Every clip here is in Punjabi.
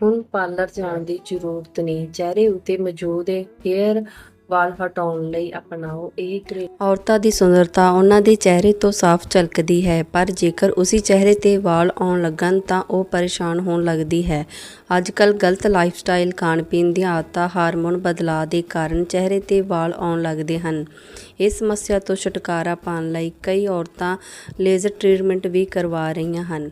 ਹੁਣ ਪਾਰਲਰ ਜਾਣ ਦੀ ਜ਼ਰੂਰਤ ਨਹੀਂ। ਚਿਹਰੇ ਉੱਤੇ ਮੌਜੂਦ ਹੇਅਰ ਵਾਲ ਹਟਾਉਣ ਲਈ ਅਪਣਾਓ। ਇਹ ਕਰੇ ਔਰਤਾਂ ਦੀ ਸੁੰਦਰਤਾ ਉਹਨਾਂ ਦੇ ਚਿਹਰੇ ਤੋਂ ਸਾਫ਼ ਝਲਕਦੀ ਹੈ, ਪਰ ਜੇਕਰ ਉਸੇ ਚਿਹਰੇ ਤੇ ਵਾਲ ਆਉਣ ਲੱਗਣ ਤਾਂ ਉਹ ਪਰੇਸ਼ਾਨ ਹੋਣ ਲੱਗਦੀ ਹੈ। ਅੱਜਕੱਲ ਗਲਤ ਲਾਈਫਸਟਾਈਲ ਖਾਣ ਪੀਣ ਦੀਆਂ ਆਦਤਾਂ, ਹਾਰਮੋਨ ਬਦਲਾਅ ਦੇ ਕਾਰਨ ਚਿਹਰੇ ਤੇ ਵਾਲ ਆਉਣ ਲੱਗਦੇ ਹਨ। ਇਸ ਸਮੱਸਿਆ ਤੋਂ ਛੁਟਕਾਰਾ ਪਾਉਣ ਲਈ ਕਈ ਔਰਤਾਂ ਲੇਜ਼ਰ ਟ੍ਰੀਟਮੈਂਟ ਵੀ ਕਰਵਾ ਰਹੀਆਂ ਹਨ।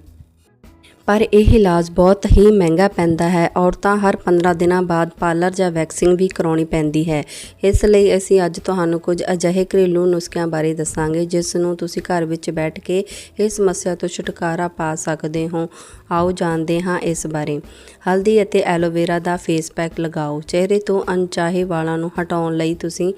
ਪਰ ਇਹ ਇਲਾਜ ਬਹੁਤ ਹੀ ਮਹਿੰਗਾ ਪੈਂਦਾ ਹੈ। ਔਰਤਾਂ ਹਰ 15 ਦਿਨਾਂ ਬਾਅਦ ਪਾਰਲਰ ਜਾਂ ਵੈਕਸਿੰਗ ਵੀ ਕਰਾਉਣੀ ਪੈਂਦੀ ਹੈ। ਇਸ ਲਈ ਅਸੀਂ ਅੱਜ ਤੁਹਾਨੂੰ ਕੁਝ ਅਜਿਹੇ ਘਰੇਲੂ ਨੁਸਖਿਆਂ ਬਾਰੇ ਦੱਸਾਂਗੇ, ਜਿਸ ਨੂੰ ਤੁਸੀਂ ਘਰ ਵਿੱਚ ਬੈਠ ਕੇ ਇਸ ਸਮੱਸਿਆ ਤੋਂ ਛੁਟਕਾਰਾ ਪਾ ਸਕਦੇ ਹੋ। ਆਓ ਜਾਣਦੇ ਹਾਂ ਇਸ ਬਾਰੇ। ਹਲਦੀ ਅਤੇ ਐਲੋਵੇਰਾ ਦਾ ਫੇਸ ਪੈਕ ਲਗਾਓ। ਚਿਹਰੇ ਤੋਂ ਅਣਚਾਹੇ ਵਾਲਾਂ ਨੂੰ ਹਟਾਉਣ ਲਈ ਤੁਸੀਂ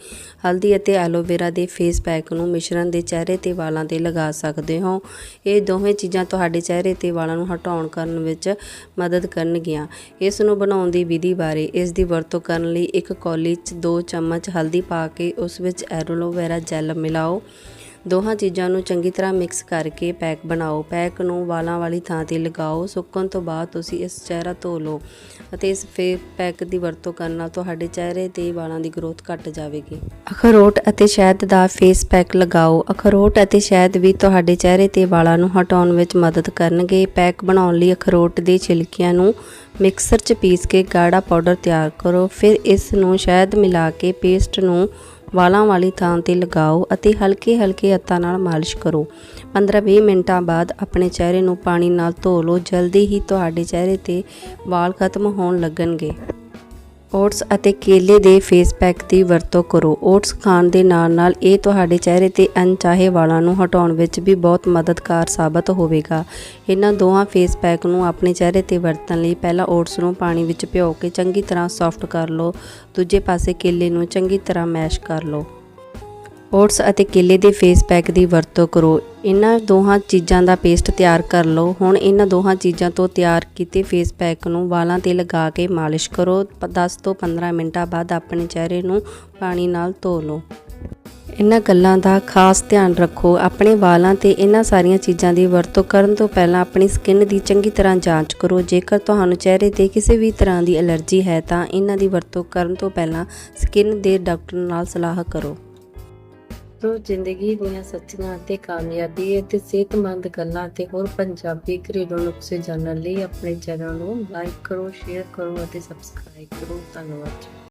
ਹਲਦੀ ਅਤੇ ਐਲੋਵੇਰਾ ਦੇ ਫੇਸ ਪੈਕ ਨੂੰ ਮਿਸ਼ਰਣ ਦੇ ਚਿਹਰੇ ਤੇ ਵਾਲਾਂ ਤੇ ਲਗਾ ਸਕਦੇ ਹੋ। ਇਹ ਦੋਵੇਂ ਚੀਜ਼ਾਂ ਤੁਹਾਡੇ ਚਿਹਰੇ ਤੇ ਵਾਲਾਂ ਨੂੰ ਹਟਾਉਣ ਕਰਨ ਵਿੱਚ ਮਦਦ ਕਰਨਗੀਆਂ। ਇਸ ਨੂੰ ਬਣਾਉਣ ਦੀ ਵਿਧੀ ਬਾਰੇ ਇਸ ਦੀ ਵਰਤੋਂ ਕਰਨ ਲਈ ਇੱਕ ਕੌਲੀ 'ਚ 2 ਚਮਚ ਹਲਦੀ ਪਾ ਕੇ ਉਸ ਵਿੱਚ ਐਰੋਲੋਵੇਰਾ ਜੈਲ ਮਿਲਾਓ। ਦੋਹਾਂ ਚੀਜ਼ਾਂ ਨੂੰ ਚੰਗੀ ਤਰ੍ਹਾਂ ਮਿਕਸ ਕਰਕੇ ਪੈਕ ਬਣਾਓ। ਪੈਕ ਨੂੰ ਵਾਲਾਂ ਵਾਲੀ ਥਾਂ ਤੇ ਲਗਾਓ। ਸੁੱਕਣ ਤੋਂ ਬਾਅਦ ਤੁਸੀਂ ਇਸ ਚਿਹਰਾ ਧੋ ਲਓ ਅਤੇ ਇਸ ਫੇ ਪੈਕ ਦੀ ਵਰਤੋਂ ਕਰਨ ਨਾਲ ਤੁਹਾਡੇ ਚਿਹਰੇ ਤੇ ਵਾਲਾਂ ਦੀ ਗਰੋਥ ਘਟ ਜਾਵੇਗੀ। ਅਖਰੋਟ ਅਤੇ ਸ਼ਹਿਦ ਦਾ ਫੇਸ ਪੈਕ ਲਗਾਓ। ਅਖਰੋਟ ਅਤੇ ਸ਼ਹਿਦ ਵੀ ਤੁਹਾਡੇ ਚਿਹਰੇ ਤੇ ਵਾਲਾਂ ਨੂੰ ਹਟਾਉਣ ਵਿੱਚ ਮਦਦ ਕਰਨਗੇ। ਪੈਕ ਬਣਾਉਣ ਲਈ ਅਖਰੋਟ ਦੇ ਛਿਲਕਿਆਂ ਨੂੰ ਮਿਕਸਰ 'ਚ ਪੀਸ ਕੇ ਗਾੜਾ ਪਾਊਡਰ ਤਿਆਰ ਕਰੋ। ਫਿਰ ਇਸ ਨੂੰ ਸ਼ਹਿਦ ਮਿਲਾ ਕੇ ਪੇਸਟ ਨੂੰ ਵਾਲਾਂ ਵਾਲੀ ਥਾਂ ਤੇ ਲਗਾਓ ਅਤੇ ਹਲਕੇ ਹਲਕੇ ਹੱਥਾਂ ਨਾਲ ਮਾਲਿਸ਼ ਕਰੋ। 15-20 ਮਿੰਟਾਂ ਬਾਅਦ ਆਪਣੇ ਚਿਹਰੇ ਨੂੰ ਪਾਣੀ ਨਾਲ ਧੋ ਲਓ। ਜਲਦੀ ਹੀ ਤੁਹਾਡੇ ਚਿਹਰੇ ਤੇ ਵਾਲ ਖਤਮ ਹੋਣ ਲੱਗਣਗੇ। ਓਟਸ ਅਤੇ ਕੇਲੇ ਦੇ ਫੇਸ ਪੈਕ ਦੀ ਵਰਤੋਂ ਕਰੋ। ਓਟਸ ਖਾਣ ਦੇ ਨਾਲ-ਨਾਲ ਇਹ ਤੁਹਾਡੇ ਚਿਹਰੇ ਤੇ ਅਣਚਾਹੇ ਵਾਲਾਂ ਨੂੰ ਹਟਾਉਣ ਵਿੱਚ ਵੀ ਬਹੁਤ ਮਦਦਗਾਰ ਸਾਬਤ ਹੋਵੇਗਾ। ਇਹਨਾਂ ਦੋਹਾਂ ਫੇਸ ਪੈਕ ਨੂੰ ਆਪਣੇ ਚਿਹਰੇ ਤੇ ਵਰਤਣ ਲਈ ਪਹਿਲਾਂ ਓਟਸ ਨੂੰ ਪਾਣੀ ਵਿੱਚ ਭਿਓ ਕੇ ਚੰਗੀ ਤਰ੍ਹਾਂ ਸੌਫਟ ਕਰ ਲਓ। ਦੂਜੇ ਪਾਸੇ ਕੇਲੇ ਨੂੰ ਚੰਗੀ ਤਰ੍ਹਾਂ ਮੈਸ਼ ਕਰ ਲਓ। ਓਟਸ ਅਤੇ ਕੇਲੇ ਦੇ ਫੇਸ ਪੈਕ ਦੀ ਵਰਤੋਂ ਕਰੋ। ਇਹਨਾਂ ਦੋਹਾਂ ਚੀਜ਼ਾਂ ਦਾ ਪੇਸਟ ਤਿਆਰ ਕਰ ਲਓ। ਹੁਣ ਇਹਨਾਂ ਦੋਹਾਂ ਚੀਜ਼ਾਂ ਤੋਂ ਤਿਆਰ ਕੀਤੇ ਫੇਸ ਪੈਕ ਨੂੰ ਵਾਲਾਂ ਤੇ ਲਗਾ ਕੇ ਮਾਲਿਸ਼ ਕਰੋ। ਪ- 10 ਤੋਂ 15 ਮਿੰਟਾਂ ਬਾਅਦ ਆਪਣੇ ਚਿਹਰੇ ਨੂੰ ਪਾਣੀ ਨਾਲ ਧੋ ਲਓ। ਇਹਨਾਂ ਗੱਲਾਂ ਦਾ ਖਾਸ ਧਿਆਨ ਰੱਖੋ। ਆਪਣੇ ਵਾਲਾਂ ਤੇ ਇਹਨਾਂ ਸਾਰੀਆਂ ਚੀਜ਼ਾਂ ਦੀ ਵਰਤੋਂ ਕਰਨ ਤੋਂ ਪਹਿਲਾਂ ਆਪਣੀ ਸਕਿਨ ਦੀ ਚੰਗੀ ਤਰ੍ਹਾਂ ਜਾਂਚ ਕਰੋ। ਜੇਕਰ ਤੁਹਾਨੂੰ ਚਿਹਰੇ ਤੇ ਕਿਸੇ ਵੀ ਤਰ੍ਹਾਂ ਦੀ ਐਲਰਜੀ ਹੈ ਤਾਂ ਇਹਨਾਂ ਦੀ ਵਰਤੋਂ ਕਰਨ ਤੋਂ ਪਹਿਲਾਂ ਸਕਿਨ ਦੇ ਡਾਕਟਰ ਨਾਲ ਸਲਾਹ ਕਰੋ। ਸੋ ਜ਼ਿੰਦਗੀ ਦੀਆਂ ਸੱਚੀਆਂ ਅਤੇ ਕਾਮਯਾਬੀ ਅਤੇ ਸਿਹਤਮੰਦ ਗੱਲਾਂ ਤੇ ਹੋਰ ਪੰਜਾਬੀ ਘਰੇਲੂ ਨੁਕਸੇ ਜਾਣਨ ਲਈ ਆਪਣੇ ਚੈਨਲ ਨੂੰ ਲਾਈਕ ਕਰੋ ਸ਼ੇਅਰ ਕਰੋ ਅਤੇ ਸਬਸਕ੍ਰਾਈਬ ਕਰੋ। ਧੰਨਵਾਦ